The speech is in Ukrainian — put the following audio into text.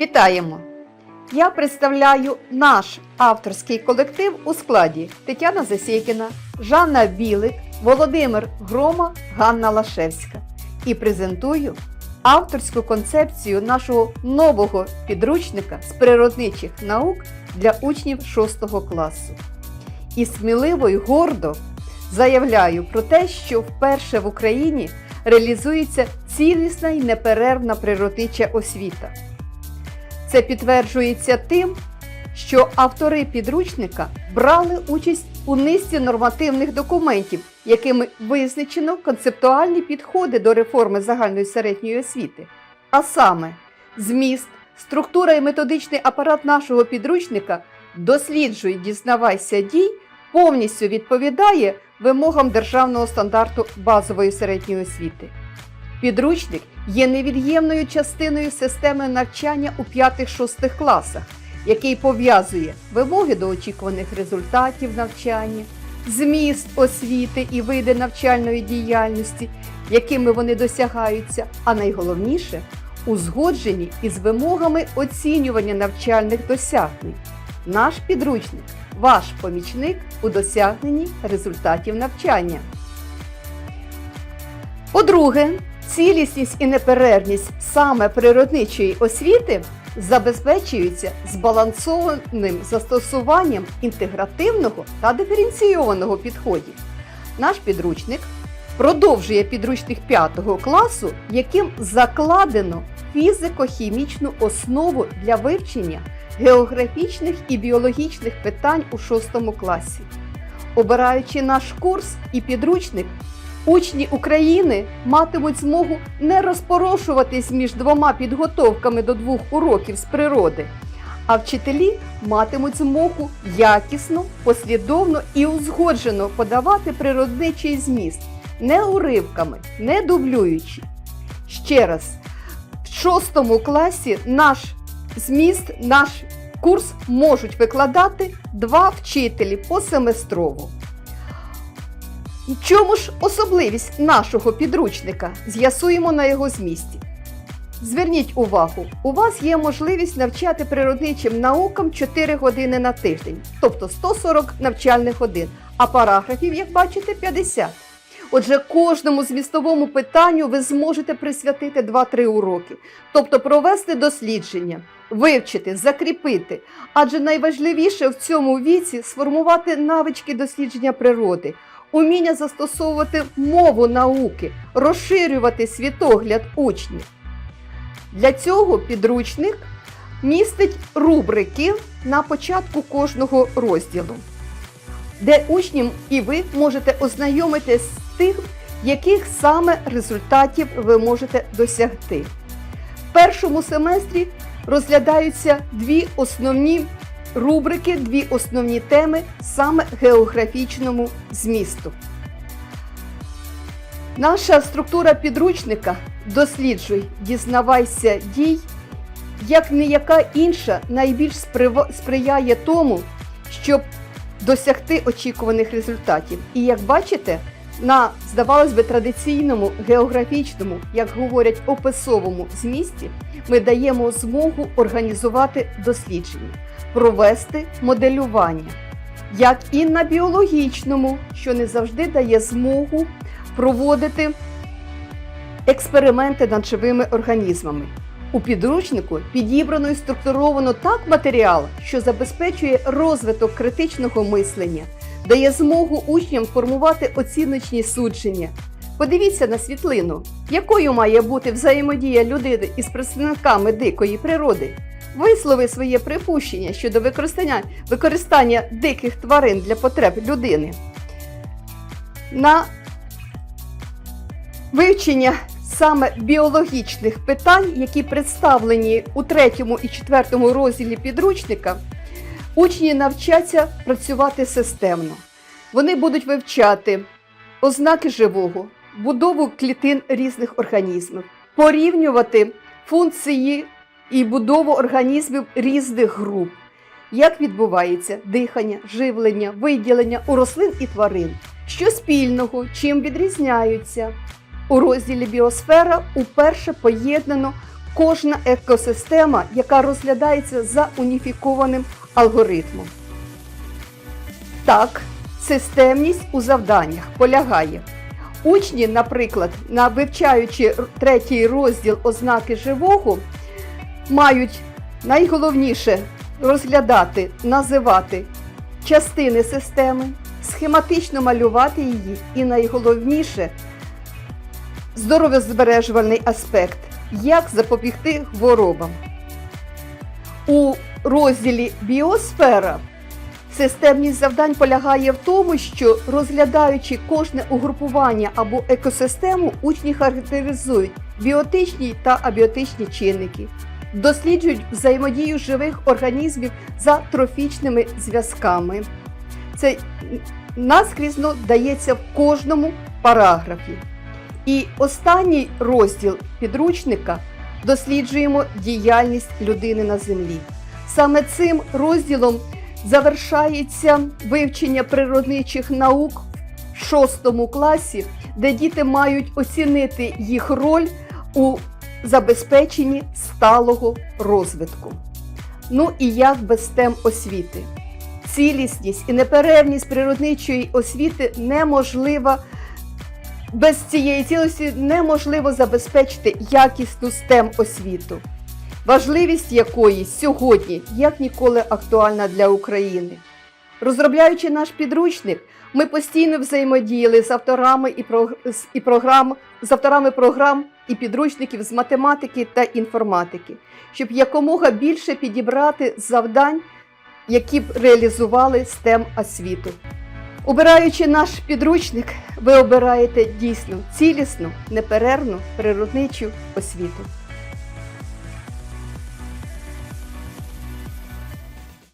Вітаємо! Я представляю наш авторський колектив у складі Тетяна Засєкіна, Жанна Білик, Володимир Грома, Ганна Лашевська і презентую авторську концепцію нашого нового підручника з природничих наук для учнів 6 класу. І сміливо й гордо заявляю про те, що вперше в Україні реалізується цілісна й неперервна природнича освіта. Це підтверджується тим, що автори підручника брали участь у низці нормативних документів, якими визначено концептуальні підходи до реформи загальної середньої освіти. А саме, зміст, структура і методичний апарат нашого підручника досліджуй, дізнавайся дій, повністю відповідає вимогам державного стандарту базової середньої освіти. Підручник є невід'ємною частиною системи навчання у 5-6 класах, який пов'язує вимоги до очікуваних результатів навчання, зміст освіти і види навчальної діяльності, якими вони досягаються, а найголовніше узгоджені із вимогами оцінювання навчальних досягнень. Наш підручник ваш помічник у досягненні результатів навчання. По-друге, цілісність і неперервність саме природничої освіти забезпечуються збалансованим застосуванням інтегративного та диференційованого підходів. Наш підручник продовжує підручник 5 класу, яким закладено фізико-хімічну основу для вивчення географічних і біологічних питань у 6 класі. Обираючи наш курс і підручник, учні України матимуть змогу не розпорошуватись між двома підготовками до двох уроків з природи, а вчителі матимуть змогу якісно, послідовно і узгоджено подавати природничий зміст, не уривками, не дублюючи. Ще раз, в 6 класі наш зміст, наш курс можуть викладати два вчителі посеместрово. І Чому ж особливість нашого підручника? З'ясуємо на його змісті. Зверніть увагу, у вас є можливість навчати природничим наукам 4 години на тиждень, тобто 140 навчальних годин, а параграфів, як бачите, 50. Отже, кожному змістовому питанню ви зможете присвятити 2-3 уроки, тобто провести дослідження, вивчити, закріпити. Адже найважливіше в цьому віці сформувати навички дослідження природи, уміння застосовувати мову науки, розширювати світогляд учнів. Для цього підручник містить рубрики на початку кожного розділу де учням і ви можете ознайомитись з тим, яких саме результатів ви можете досягти. В першому семестрі розглядаються дві основні рубрики, дві основні теми саме географічному змісту. Наша структура підручника досліджуй, дізнавайся дій, як ніяка інша найбільш сприяє тому, щоб досягти очікуваних результатів. І як бачите, на, здавалось би, традиційному географічному, як говорять, описовому змісті, ми даємо змогу організувати дослідження, провести моделювання, як і на біологічному, що не завжди дає змогу проводити експерименти над живими організмами. У підручнику підібрано і структуровано так матеріал, що забезпечує розвиток критичного мислення, дає змогу учням формувати оціночні судження. Подивіться на світлину, якою має бути взаємодія людини із представниками дикої природи. Вислови своє припущення щодо використання, використання диких тварин для потреб людини. На вивчення саме біологічних питань, які представлені у третьому і четвертому розділі підручника, учні навчаться працювати системно. Вони будуть вивчати ознаки живого, будову клітин різних організмів, порівнювати функції і будову організмів різних груп, як відбувається дихання, живлення, виділення у рослин і тварин, що спільного, чим відрізняються. У розділі Біосфера уперше поєднано кожна екосистема, яка розглядається за уніфікованим алгоритмом. Так, системність у завданнях полягає. Учні, наприклад, на вивчаючи третій розділ ознаки живого, мають найголовніше розглядати, називати частини системи, схематично малювати її і найголовніше здоров'язбережувальний аспект, як запобігти хворобам. У розділі Біосфера системність завдань полягає в тому, що розглядаючи кожне угрупування або екосистему, учні характеризують біотичні та абіотичні чинники, досліджують взаємодію живих організмів за трофічними зв'язками. Це наскрізно дається в кожному параграфі. І останній розділ підручника досліджуємо діяльність людини на землі. Саме цим розділом завершається вивчення природничих наук в шостому класі, де діти мають оцінити їх роль у забезпеченні сталого розвитку. Ну і як без тем освіти? Цілісність і неперервність природничої освіти неможлива. Без цієї цілості неможливо забезпечити якісну STEM освіту, важливість якої сьогодні як ніколи актуальна для України. Розробляючи наш підручник, ми постійно взаємодіяли з авторами і, і програм, з авторами програм і підручників з математики та інформатики, щоб якомога більше підібрати завдань, які б реалізували STEM освіту. Обираючи наш підручник, ви обираєте дійсно цілісну, неперервну природничу освіту.